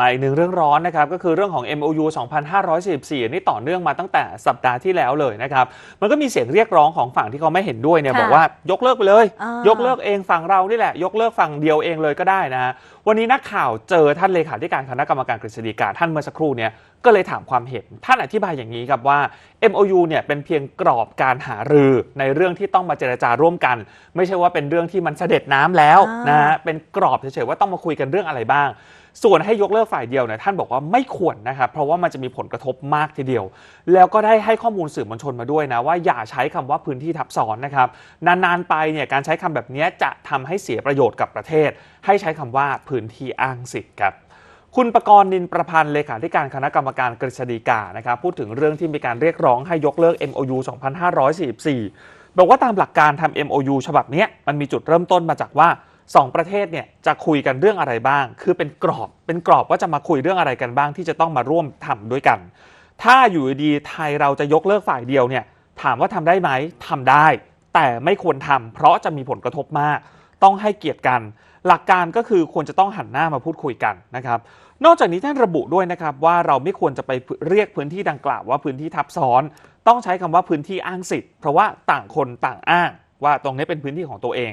มาอีกหนึ่งเรื่องร้อนนะครับก็คือเรื่องของ MOU 2544 นี่ต่อเนื่องมาตั้งแต่สัปดาห์ที่แล้วเลยนะครับมันก็มีเสียงเรียกร้องของฝั่งที่เขาไม่เห็นด้วยเนี่ยค่ะบอกว่ายกเลิกไปเลย อ่ายกเลิกเองฝั่งเรานี่แหละ ยกเลิกฝั่งเดียวเองเลยก็ได้นะฮะวันนี้นักข่าวเจอท่านเลขาธิการคณะกรรมการกฤษฎีกาท่านเมื่อสักครู่เนี่ยก็เลยถามความเห็นท่านอธิบายอย่างนี้ครับว่า MOU เนี่ยเป็นเพียงกรอบการหารือในเรื่องที่ต้องมาเจรจาร่วมกัน ไม่ใช่ว่าเป็นเรื่องที่มันเสด็จน้ำแล้วอ่านนะฮะเป็นกรอบเฉยๆว่าต้องมาคุยกันเรื่องอะไรบ้าง ส่วนให้ยกเลิกฝ่ายเดียวเนี่ยท่านบอกว่าไม่ควรนะครับเพราะว่ามันจะมีผลกระทบมากทีเดียว แล้วก็ได้ให้ข้อมูลสื่อมวลชนมาด้วยนะว่าอย่าใช้คำว่าพื้นที่ทับซ้อนนะครับนานๆไปเนี่ยการใช้คำแบบนี้จะทำให้เสียประโยชน์กับประเทศ ให้ใช้คำว่าพื้นที่อ้างสิทธิ์ครับคุณประกรณ์นินประพันธ์เลขาธิการคณะกรรมการกฤษฎีกานะครับพูดถึงเรื่องที่มีการเรียกร้องให้ยกเลิก MOU 2544 บอกว่าตามหลักการทำ MOU ฉบับนี้มันมีจุดเริ่มต้นมาจากว่า 2ประเทศเนี่ยจะคุยกันเรื่องอะไรบ้าง คือเป็นกรอบเป็นกรอบว่าจะมาคุยเรื่องอะไรกันบ้าง ที่จะต้องมาร่วมทำด้วยกัน ถ้าอยู่ดีไทยเราจะยกเลิกฝ่ายเดียวเนี่ยถามว่าทำได้ไหมทำได้ แต่ไม่ควรทำเพราะจะมีผลกระทบมาก ต้องให้เกียรติกัน หลักการก็คือควรจะต้องหันหน้ามาพูดคุยกันนะครับนอกจากนี้ท่านระบุด้วยนะครับว่าเราไม่ควรจะไปเรียกพื้นที่ดังกล่าวว่าพื้นที่ทับซ้อน ต้องใช้คำว่าพื้นที่อ้างสิทธิ์เพราะว่าต่างคนต่างอ้างว่าตรงนี้เป็นพื้นที่ของตัวเอง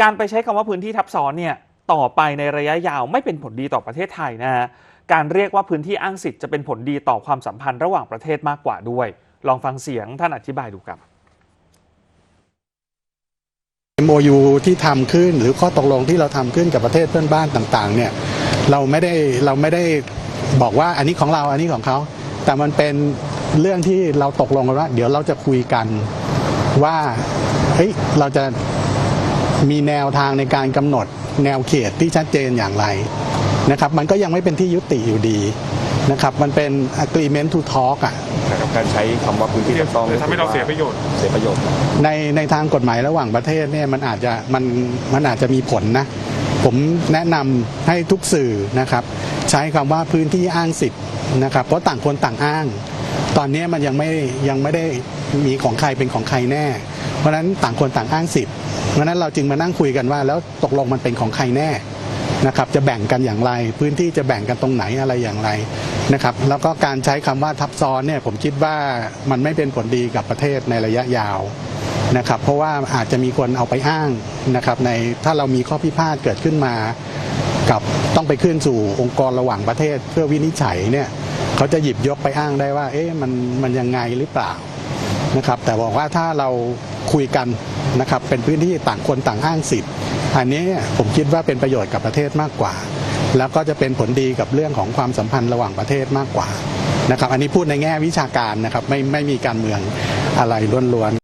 การไปใช้คำว่าพื้นที่ทับซ้อนเนี่ยต่อไปในระยะยาวไม่เป็นผลดีต่อประเทศไทยนะฮะการเรียกว่าพื้นที่อ้างสิทธิ์จะเป็นผลดีต่อความสัมพันธ์ระหว่างประเทศมากกว่าด้วย ลองฟังเสียงท่านอธิบายดูครับ MOU ที่ทำขึ้นหรือข้อตกลงที่เราทำขึ้นกับประเทศเพื่อนบ้านต่างๆเนี่ยเราไม่ได้เราไม่ได้บอกว่าอันนี้ของเราอันนี้ของเขา แต่มันเป็นเรื่องที่เราตกลงกันว่า เดี๋ยวเราจะคุยกันว่าเฮ้ยเราจะ มีแนวทางในการกำหนดแนวเขตที่ชัดเจนอย่างไรนะครับมันก็ยังไม่เป็นที่ยุติอยู่ดีนะครับมันเป็น agreement to talk อะนะครับการใช้คำว่าพื้นที่ถูกต้องเลยทำให้เราเสียประโยชน์เสียประโยชน์ ในในทางกฎหมายระหว่างประเทศเนี่ยมันอาจจะมันมันอาจจะมีผลนะ ผมแนะนำให้ทุกสื่อนะครับ ใช้คำว่าพื้นที่อ้างสิทธิ์นะครับ เพราะต่างคนต่างอ้าง ตอนนี้มันยังไม่ยังไม่ได้มีของใครเป็นของใครแน่ เพราะฉะนั้นต่างคนต่างอ้างสิทธิ์เพราะนั้นเราจึงมานั่งคุยกันว่า แล้วตกลงมันเป็นของใครแน่นะครับจะแบ่งกันอย่างไร พื้นที่จะแบ่งกันตรงไหนอะไรอย่างไรนะครับแล้วก็การใช้คำว่าทับซ้อนเนี่ยผมคิดว่ามันไม่เป็นผลดีกับประเทศในระยะยาวนะครับเพราะว่าอาจจะมีคนเอาไปอ้างนะครับในถ้าเรามีข้อพิพาทเกิดขึ้นมา กับต้องไปขึ้นสู่องค์กรระหว่างประเทศเพื่อวินิจฉัยเนี่ยเขาจะหยิบยกไปอ้างได้ว่าเอ๊ะมันมันยังไงหรือเปล่า นะครับ แต่บอกว่าถ้าเราคุยกันนะครับเป็นพื้นที่ต่างคนต่างอ้างสิทธิ์อันนี้ผมคิดว่าเป็นประโยชน์กับประเทศมากกว่า แล้วก็จะเป็นผลดีกับเรื่องของความสัมพันธ์ระหว่างประเทศมากกว่านะครับ อันนี้พูดในแง่วิชาการนะครับไม่ไม่มีการเมืองอะไรล้วน